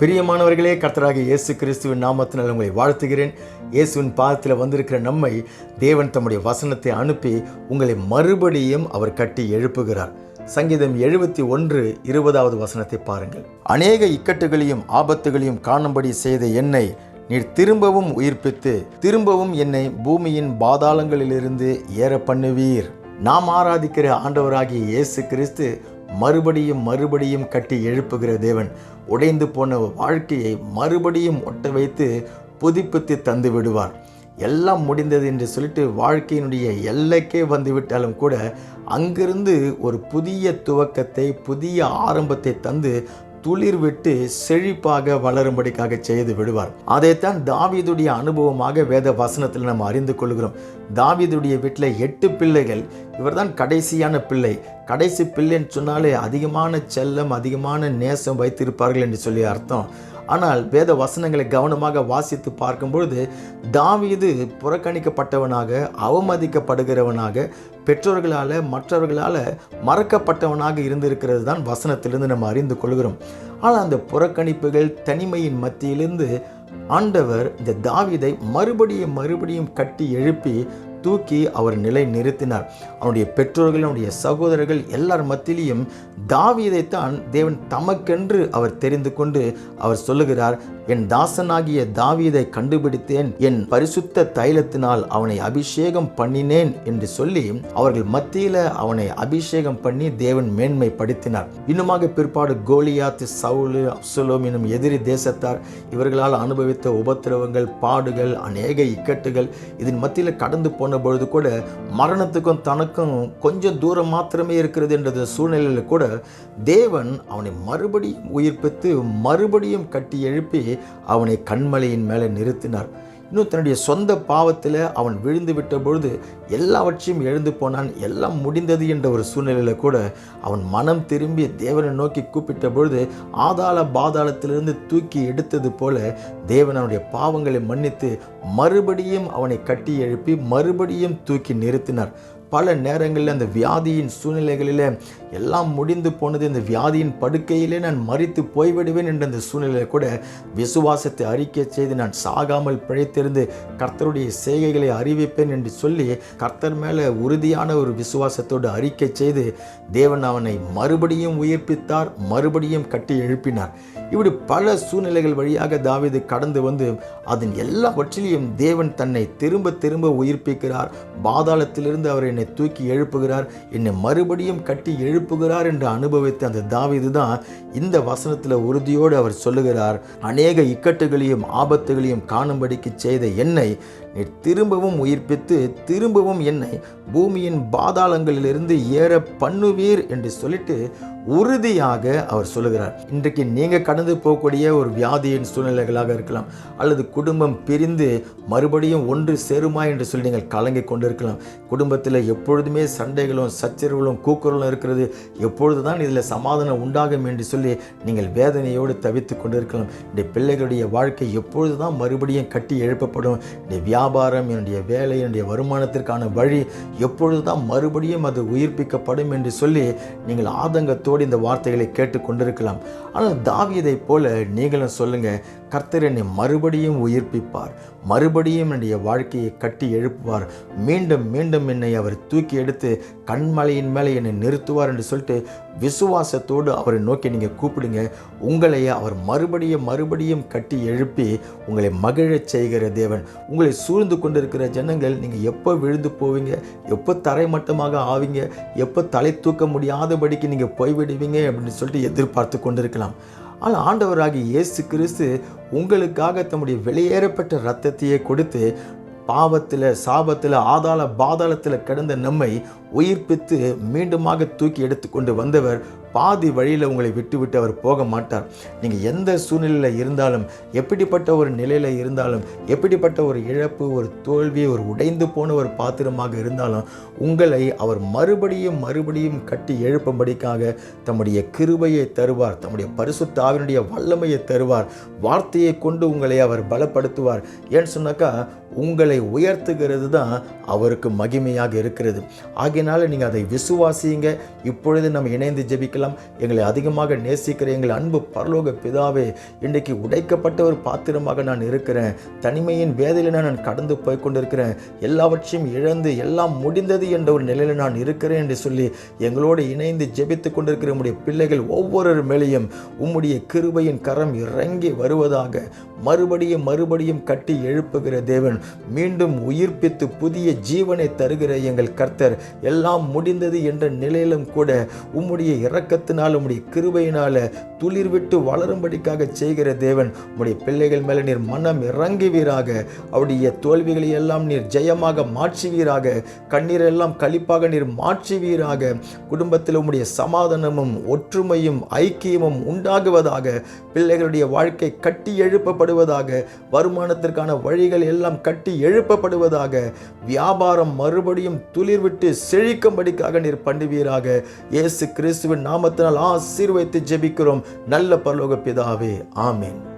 பிரியமானவர்களே கர்த்தராக இயேசு கிறிஸ்துவின் நாமத்தினால் உங்களை வாழ்த்துகிறேன். இயேசுவின் பாதத்தில் வந்திருக்கிற நம்மை தேவன் தம்முடைய வசனத்தை அனுப்பி உங்களை மறுபடியும் அவர் கட்டி எழுப்புகிறார். சங்கீதம் எழுபத்தி ஒன்று இருபதாவது வசனத்தை பாருங்கள். அநேக இக்கட்டுகளையும் ஆபத்துகளையும் காணும்படி செய்த என்னை நீர் திரும்பவும் உயிர்ப்பித்து திரும்பவும் என்னை பூமியின் பாதாளங்களிலிருந்து ஏற பண்ணுவீர் நாம் ஆராதிக்கிற ஆண்டவராகிய இயேசு கிறிஸ்து மறுபடியும் மறுபடியும் கட்டி எழுப்புகிற தேவன் உடைந்து போன வாழ்க்கையை மறுபடியும் ஒட்ட வைத்து புதுப்பித்து தந்து விடுவார். எல்லாம் முடிந்தது என்று சொல்லிட்டு வாழ்க்கையினுடைய எல்லைக்கே வந்து விட்டாலும் கூட அங்கிருந்து ஒரு புதிய துவக்கத்தை புதிய ஆரம்பத்தை தந்து துளிர் விட்டு செழிப்பாக வளரும்படிக்காக செய்து விடுவார். அதைத்தான் தாவீதுடைய அனுபவமாக வேத வசனத்தில் நம்ம அறிந்து கொள்கிறோம். தாவீதுடைய வீட்டில் எட்டு பிள்ளைகள். இவர்தான் கடைசியான பிள்ளை. கடைசி பிள்ளைன்னு சொன்னாலே அதிகமான செல்லம் அதிகமான நேசம் வைத்திருப்பார்கள் என்று சொல்லி அர்த்தம். ஆனால் வேத வசனங்களை கவனமாக வாசித்து பார்க்கும்பொழுது தாவீது புறக்கணிக்கப்பட்டவனாக அவமதிக்கப்படுகிறவனாக பெற்றோர்களால் மற்றவர்களால் மறக்கப்பட்டவனாக இருந்திருக்கிறது தான் வசனத்திலிருந்து நம்ம அறிந்து கொள்கிறோம். ஆனால் அந்த புறக்கணிப்புகள் தனிமையின் மத்தியிலிருந்து ஆண்டவர் இந்த தாவீதை மறுபடியும் மறுபடியும் கட்டி எழுப்பி தூக்கி அவர் நிலை நிறுத்தினார். அவனுடைய பெற்றோர்கள் அவனுடைய சகோதரர்கள் எல்லார் மத்தியிலையும் தாவியதைத்தான் தேவன் தமக்கென்று அவர் தெரிந்து கொண்டு அவர் சொல்லுகிறார். என் தாசனாகிய தாவீதை கண்டுபிடித்தேன். என் பரிசுத்த தைலத்தினால் அவனை அபிஷேகம் பண்ணினேன் என்று சொல்லி அவர்கள் மத்தியில் அவனை அபிஷேகம் பண்ணி தேவன் மேன்மை படுத்தினார் இன்னுமாக பிற்பாடு கோலியாத் சவுலு அப்சலோம் எனும் எதிரி தேசத்தார் இவர்களால் அனுபவித்த உபத்திரவங்கள் பாடுகள் அநேக இக்கட்டுகள் இதன் மத்தியில் கடந்து போன பொழுது கூட மரணத்துக்கும் தனக்கும் கொஞ்சம் தூரம் மாத்திரமே இருக்கிறது என்ற சூழ்நிலையில் கூட தேவன் அவனை மறுபடியும் உயிர்ப்பித்து மறுபடியும் கட்டி எழுப்பி அவனை கண்மலையின் மேலே நிறுத்தினார். இன்னும் தன்னுடைய சொந்த பாவத்தில் அவன் விழுந்து விட்ட பொழுது எல்லாவற்றையும் எழுந்து போனான். எல்லாம் முடிந்தது என்ற ஒரு சூழ்நிலையில் கூட அவன் மனம் திரும்பி தேவனை நோக்கி கூப்பிட்ட பொழுது ஆதாள பாதாளத்திலிருந்து தூக்கி எடுத்தது போல தேவன் அவனுடைய பாவங்களை மன்னித்து மறுபடியும் அவனை கட்டி எழுப்பி மறுபடியும் தூக்கி நிறுத்தினார். பல நேரங்களில் அந்த வியாதியின் சூழ்நிலைகளில் எல்லாம் முடிந்து போனது இந்த வியாதியின் படுக்கையிலே நான் மறித்து போய்விடுவேன் என்ற அந்த சூழ்நிலையில் கூட விசுவாசத்தை அறிக்கை செய்து நான் சாகாமல் பிழைத்திருந்து கர்த்தருடைய செய்கைகளை அறிவிப்பேன் என்று சொல்லி கர்த்தர் மேலே உறுதியான ஒரு விசுவாசத்தோடு அறிக்கை செய்து தேவன் அவனை மறுபடியும் உயிர்ப்பித்தார் மறுபடியும் கட்டி எழுப்பினார். இப்படி பல சூழ்நிலைகள் வழியாக தாவீது கடந்து வந்து அதன் எல்லாவற்றிலையும் தேவன் தன்னை திரும்ப திரும்ப உயிர்ப்பிக்கிறார். பாதாளத்திலிருந்து அவர் என்னை தூக்கி எழுப்புகிறார். என்னை மறுபடியும் கட்டி எழுப்புகிறார் என்று அனுபவித்த அந்த தாவிது தான் இந்த வசனத்தில் உறுதியோடு அவர் சொல்லுகிறார். அநேக இக்கட்டுகளையும் ஆபத்துகளையும் காணும்படிக்கு செய்த என்னை நீ திரும்பவும் உயிர்ப்பித்து திரும்பவும் என்னை பூமியின் பாதாளங்களிலிருந்து ஏற பண்ணுவீர் என்று சொல்லிட்டு உறுதியாக அவர் சொல்லுகிறார். இன்றைக்கு நீங்கள் கடந்து போகக்கூடிய ஒரு வியாதியின் சூழ்நிலைகளாக இருக்கலாம். அல்லது குடும்பம் பிரிந்து மறுபடியும் ஒன்று சேருமா என்று சொல்லி நீங்கள் கலங்கி கொண்டிருக்கலாம். குடும்பத்தில் எப்பொழுதுமே சண்டைகளும் சச்சரவுகளும் கூக்குரலும் இருக்கிறது. எப்பொழுது தான் இதில் சமாதானம் உண்டாகும் என்று சொல்லி நீங்கள் வேதனையோடு தவித்து கொண்டிருக்கலாம். இந்த பிள்ளைகளுடைய வாழ்க்கை எப்பொழுது தான் மறுபடியும் கட்டி எழுப்பப்படும். இந்த வியாபாரம் என்னுடைய வேலை என்னுடைய வருமானத்திற்கான வழி எப்பொழுது தான் மறுபடியும் அது உயிர்ப்பிக்கப்படும் என்று சொல்லி நீங்கள் ஆதங்கத்தோடு இந்த வார்த்தைகளை கேட்டுக்கொண்டிருக்கலாம் ஆனால் தாவியதை தாவியதைப் போல நீங்களும் சொல்லுங்க கர்த்தர் என்னை மறுபடியும் உயிர்ப்பிப்பார். மறுபடியும் என்னுடைய வாழ்க்கையை கட்டி எழுப்புவார். மீண்டும் மீண்டும் என்னை அவர் தூக்கி எடுத்து கண்மலையின் மேலே என்னை நிறுத்துவார் என்று சொல்லிட்டு விசுவாசத்தோடு அவரை நோக்கி நீங்கள் கூப்பிடுங்க. உங்களை அவர் மறுபடியும் மறுபடியும் கட்டி எழுப்பி உங்களை மகிழச் செய்கிற தேவன். உங்களை சூழ்ந்து கொண்டிருக்கிற ஜனங்கள் நீங்கள் எப்போ விழுந்து போவீங்க? எப்போ தரை மட்டமாக ஆவீங்க? எப்போ தலை தூக்க முடியாதபடிக்கு நீங்கள் போய்விடுவீங்க அப்படின்னு சொல்லிட்டு எதிர்பார்த்து கொண்டிருக்கலாம். ஆனால் ஆண்டவராகி இயேசு கிறிஸ்து உங்களுக்காக தம்முடைய வெளியேறப்பட்ட ரத்தத்தையே கொடுத்து பாவத்தில் சாபத்தில் ஆதாள பாதாளத்தில் கிடந்த நம்மை உயிர்ப்பித்து மீண்டுமாக தூக்கி எடுத்து கொண்டு வந்தவர் பாதி வழியில் உங்களை விட்டுவிட்டு அவர் போக மாட்டார். நீங்கள் எந்த சூழ்நிலையில் இருந்தாலும் எப்படிப்பட்ட ஒரு நிலையில் இருந்தாலும் எப்படிப்பட்ட ஒரு இழப்பு ஒரு தோல்வி ஒரு உடைந்து போன ஒரு பாத்திரமாக இருந்தாலும் உங்களை அவர் மறுபடியும் மறுபடியும் கட்டி எழுப்பும்படிக்காக தம்முடைய கிருபையை தருவார். தம்முடைய பரிசுத்த ஆவினுடைய வல்லமையை தருவார். வார்த்தையை கொண்டு உங்களை அவர் பலப்படுத்துவார். ஏன்னு சொன்னாக்கா உங்களை உயர்த்துகிறது தான் அவருக்கு மகிமையாக இருக்கிறது. ஆகையினால நீங்கள் அதை விசுவாசியுங்க. இப்பொழுது நம்ம இணைந்து ஜெபிக்கலாம். எல்லாம் எங்களை அதிகமாக நேசிக்கிற எங்கள் அன்பு பரலோக பிதாவே இன்றைக்கு உடைக்கப்பட்ட ஒரு பாத்திரமாக நான் இருக்கிறேன். தனிமையின் வேதையில் நான் கடந்து போய் கொண்டிருக்கிறேன் எல்லாவற்றையும் இழந்து எல்லாம் முடிந்தது என்ற ஒரு நிலையில் நான் இருக்கிறேன் என்று சொல்லி எங்களோடு இணைந்து ஜெபித்து கொண்டிருக்கிற உடைய பிள்ளைகள் ஒவ்வொரு மேலேயும் உம்முடைய கிருபையின் கரம் இறங்கி வருவதாக மறுபடியும் மறுபடியும் கட்டி எழுப்புகிற தேவன் மீண்டும் உயிர்ப்பித்து புதிய ஜீவனை தருகிற எங்கள் கர்த்தர் எல்லாம் முடிந்தது என்ற நிலையிலும் கூட உம்முடைய இறக்க இரக்கத்தினால் உம்முடைய கிருபையினால துளிர் விட்டு வளரும்படிக்காக செய்கிற தேவன். உம்முடைய பிள்ளைகள் மேலே நீர் மனம் இறங்குவீராக. அவருடைய தோல்விகளை எல்லாம் நீர் ஜெயமாக மாற்றுவீராக. கண்ணீரெல்லாம் கழிப்பாக நீர் மாற்றுவீராக. குடும்பத்தில் உம்முடைய சமாதானமும் ஒற்றுமையும் ஐக்கியமும் உண்டாகுவதாக. பிள்ளைகளுடைய வாழ்க்கை கட்டி எழுப்பப்படுவதாக. வருமானத்திற்கான வழிகள் எல்லாம் கட்டி எழுப்பப்படுவதாக. வியாபாரம் மறுபடியும் துளிர்விட்டு செழிக்கும்படிக்காக நீர் பண்ணுவீராக. இயேசு கிறிஸ்துவின் நாமத்தினால் ஆசீர்வைத்து ஜெபிக்கிறோம். நல்ல பரலோக பிதாவே ஆமேன்.